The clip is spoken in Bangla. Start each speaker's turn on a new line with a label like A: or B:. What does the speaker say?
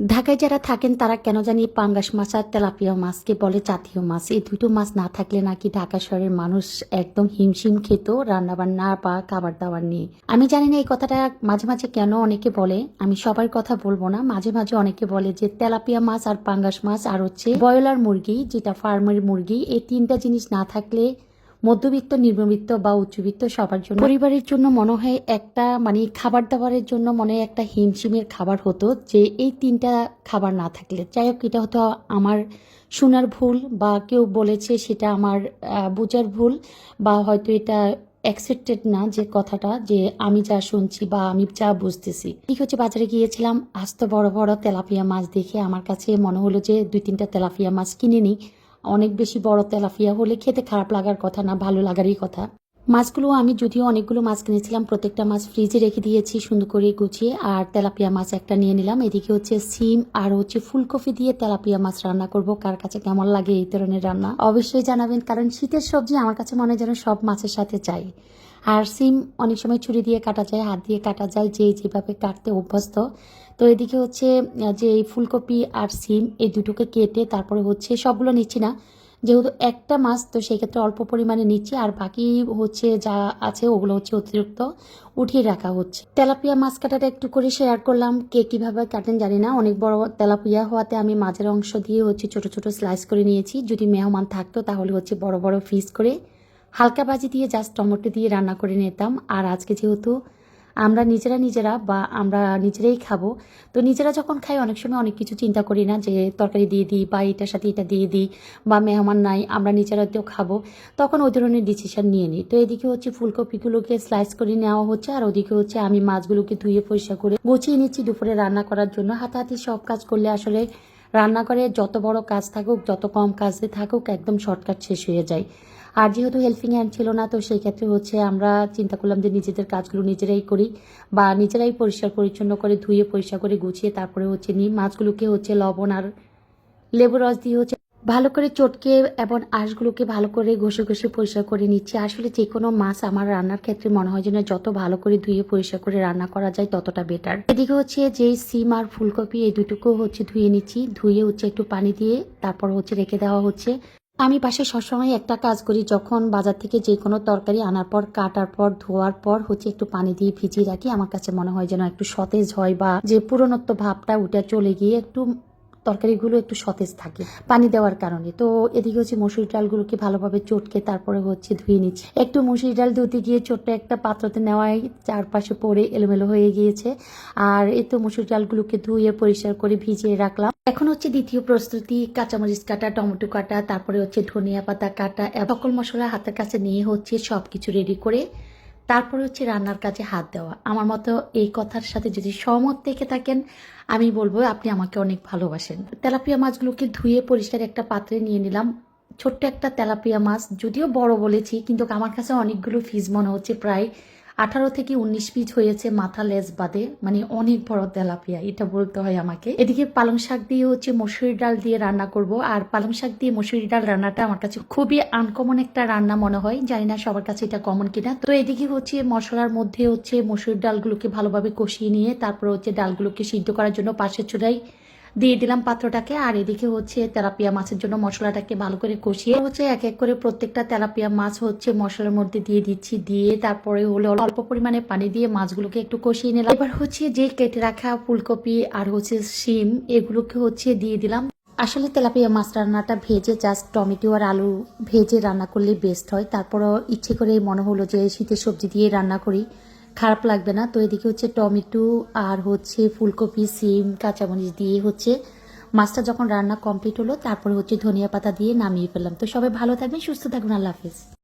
A: ঢাকায় যারা থাকেন, তারা কেন জানি পাঙ্গাস মাছ আর তেলাপিয়া মাছকে বলে জাতীয় মাছ। এই দুটো মাছ না থাকলে নাকি ঢাকা শহরের মানুষ একদম হিমশিম খেত রান্না বান্না বা খাবার দাবার নিয়ে। আমি জানি না এই কথাটা মাঝে মাঝে কেন অনেকে বলে। আমি সবার কথা বলব না। মাঝে মাঝে অনেকে বলে যে তেলাপিয়া মাছ আর পাঙ্গাস মাছ আর হচ্ছে ব্রয়লার মুরগি, যেটা ফার্মের মুরগি, এই তিনটা জিনিস না থাকলে মধ্যবিত্ত, নিম্নবিত্ত বা উচ্চবিত্ত সবার জন্য পরিবারের জন্য মনে হয় একটা মানে খাবার দাবারের জন্য মনে হয় একটা হিমশিমের খাবার হতো যে এই তিনটা খাবার না থাকলে। যাই হোক, এটা হতো আমার শোনার ভুল বা কেউ বলেছে সেটা আমার বোঝার ভুল বা হয়তো এটা অ্যাকসেপ্টেড না যে কথাটা, যে আমি যা শুনছি বা আমি যা বুঝতেছি। ঠিক হচ্ছে বাজারে গিয়েছিলাম, আস্ত বড় বড় তেলাপিয়া মাছ দেখে আমার কাছে মনে হলো যে দুই তিনটা তেলাপিয়া মাছ কিনে নিই। অনেক বেশি বড় তেলাফিয়া হলে খেতে খারাপ লাগার কথা না, ভালো লাগারই কথা। মাছগুলো আমি যদিও অনেকগুলো মাছ কিনেছিলাম, প্রত্যেকটা মাছ ফ্রিজে রেখে দিয়েছি, সুন্দর করে গুছিয়ে, আর তেলাপিয়া মাছ একটা নিয়ে নিলাম। এদিকে হচ্ছে সিম আর হচ্ছে ফুলকপি দিয়ে তেলাপিয়া মাছ রান্না করব, কার কাছে কেমন লাগে এই ধরনের রান্না অবশ্যই জানাবেন, কারণ শীতের সবজি আমার কাছে মনে যেন সব মাছের সাথে চাই আর সিম অনেক সময় ছুরি দিয়ে কাটা যায়, হাত দিয়ে কাটা যায় যে যেভাবে কাটতে অভ্যস্ত। তো এদিকে হচ্ছে যে এই ফুলকপি আর সিম, এই দুটোকে কেটে তারপরে হচ্ছে সবগুলো নিচ্ছি না। যেহেতু একটা মাছ, তো সেক্ষেত্রে অল্প পরিমাণে নিচ্ছি, আর বাকি হচ্ছে যা আছে ওগুলো হচ্ছে অতিরিক্ত উঠিয়ে রাখা হচ্ছে। তেলাপিয়া মাছ কাটাটা একটু করে শেয়ার করলাম, কে কীভাবে কাটেন জানি না। অনেক বড় তেলাপিয়া হওয়াতে আমি মাঝের অংশ দিয়ে হচ্ছে ছোট ছোট স্লাইস করে নিয়েছি। যদি মেহমান থাকতো তাহলে হচ্ছে বড় বড় পিস করে হালকা ভাজি দিয়ে জাস্ট টমেটো দিয়ে রান্না করে নিতাম। আর আজকে যেহেতু আমরা নিজেরা নিজেরা বা আমরা নিজেরাই খাব, তো নিজেরা যখন খাই অনেক সময় অনেক কিছু চিন্তা করি না যে তরকারি দিয়ে দিই বা এটার সাথে এটা দিয়ে দিই বা মেহমান নাই, আমরা নিজেরা তো খাব। তখন ওই ধরনের ডিসিশন নিয়ে নিই। তো এদিকে হচ্ছে ফুলকপিগুলোকে স্লাইস করে নেওয়া হচ্ছে আর ওদিকে হচ্ছে আমি মাছগুলোকে ধুয়ে পরিষ্কার করে গুছিয়ে নিচ্ছি দুপুরে রান্না করার জন্য। হাতাহাতি সব কাজ করলে আসলে রান্নাঘরে যত বড় কাজ থাকুক, যত কম কাজে থাকুক, একদম শর্টকাট শেষ হয়ে যায়। আর যেহেতু হেল্পিং হ্যান্ড ছিল না, তো সেই ক্ষেত্রে হচ্ছে আমরা চিন্তা করলাম যে নিজেদের কাজগুলো নিজেরাই করি বা নিজেরাই পরিষ্কার পরিচ্ছন্ন করে ধুয়ে, পরিষ্কার করে গুছিয়ে, তারপরে হচ্ছে নিই মাছগুলোকে হচ্ছে লবণ আর লেবু রস দিয়ে হচ্ছে ভালো করে চটকে এবং আঁশগুলোকে ভালো করে ঘষে ঘষে পরিষ্কার করে নিচ্ছি। আসলে যে কোনো মাছ আমার রান্নার ক্ষেত্রে মনে হয় যেন যত ভালো করে ধুয়ে পরিষ্কার করে রান্না করা যায়, ততটা বেটার এদিকে হচ্ছে যে সিম আর ফুলকপি, এই দুটোকেও হচ্ছে ধুয়ে নিচ্ছি। ধুয়ে হচ্ছে একটু পানি দিয়ে তারপর হচ্ছে রেখে দেওয়া হচ্ছে। আমি পাশে সবসময় একটা কাজ করি, যখন বাজার থেকে যে কোনো তরকারি আনার পর, কাটার পর, ধোয়ার পর হচ্ছে একটু পানি দিয়ে ভিজিয়ে রাখি। আমার কাছে মনে হয় যেন একটু সতেজ হয় বা যে পুরনত্ব ভাবটা উঠে চলে গিয়ে একটু তরকারিগুলো একটু সতেজ থাকে, পানি দেওয়ার কারণে। তো এদিকে হচ্ছে মসুর ডালগুলোকে ভালোভাবে চটকে তারপরে হচ্ছে ধুয়ে নিচ্ছি। একটু মসুর ডাল ধুতে গিয়ে ছোট্ট একটা পাত্রতে নেওয়াই চারপাশে পড়ে এলোমেলো হয়ে গিয়েছে। আর এই তো মসুর ডালগুলোকে ধুয়ে পরিষ্কার করে ভিজিয়ে রাখলাম। এখন হচ্ছে দ্বিতীয় প্রস্তুতি, কাঁচামরিচ কাটা, টমেটো কাটা, তারপরে হচ্ছে ধনিয়া পাতা কাটা সকল মশলা হাতের কাছে নিয়ে হচ্ছে সবকিছু রেডি করে তারপরে হচ্ছে রান্নার কাজে হাত দেওয়া। আমার মতো এই কথার সাথে যদি সহমত থেকে থাকেন, আমি বলব আপনি আমাকে অনেক ভালোবাসেন। তেলাপিয়া মাছগুলোকে ধুয়ে পরিষ্কার একটা পাত্রে নিয়ে নিলাম। ছোট্ট একটা তেলাপিয়া মাছ, যদিও বড় বলেছি, কিন্তু আমার কাছে অনেকগুলো ফিজ মনে হচ্ছে প্রায় আঠারো থেকে উনিশ পিস হয়েছে মাথা লেজ বাদে মানে অনেক বড় তেলাপিয়া, এটা বলতে হয় আমাকে। এদিকে পালং শাক দিয়ে হচ্ছে মসুরি ডাল দিয়ে রান্না করব, আর পালং শাক দিয়ে মসুরি ডাল রান্নাটা আমার কাছে খুবই আনকমন একটা রান্না মনে হয়, জানি না সবার কাছে এটা কমন কিনা। তো এদিকে হচ্ছে মশলার মধ্যে হচ্ছে মসুর ডালগুলোকে ভালোভাবে কষিয়ে নিয়ে, তারপর হচ্ছে ডালগুলোকে সিদ্ধ করার জন্য পাশের চুলায় দিয়ে দিলাম পাত্রটাকে। আর এদিকে হচ্ছে তেলাপিয়া মাছের জন্য মশলাটাকে ভালো করে কষিয়ে হচ্ছে এক এক করে প্রত্যেকটা তেলাপিয়া মাছ হচ্ছে মশলার মধ্যে দিয়ে দিচ্ছি। দিয়ে তারপরে হলো অল্প পরিমাণে পানি দিয়ে মাছগুলোকে একটু কষিয়ে নিলাম। এবার হচ্ছে যে কেটে রাখা ফুলকপি আর হচ্ছে শিম এগুলোকে হচ্ছে দিয়ে দিলাম। আসলে তেলাপিয়া মাছ রান্নাটা ভেজে জাস্ট টমেটো আর আলু ভেজে রান্না করলে বেস্ট হয়। তারপরও ইচ্ছে করে মনে হলো যে শীতের সবজি দিয়ে রান্না করি। খারাপ লাগবে না। তো এদিকে হচ্ছে টমেটো আর হচ্ছে ফুলকপি, সিম, কাঁচামরিচ দিয়ে হচ্ছে মাছটা যখন রান্না কমপ্লিট হলো, তারপরে হচ্ছে ধনিয়া পাতা দিয়ে নামিয়ে ফেললাম। তো সবাই ভালো থাকবেন, সুস্থ থাকবেন, আল্লাহ হাফিজ।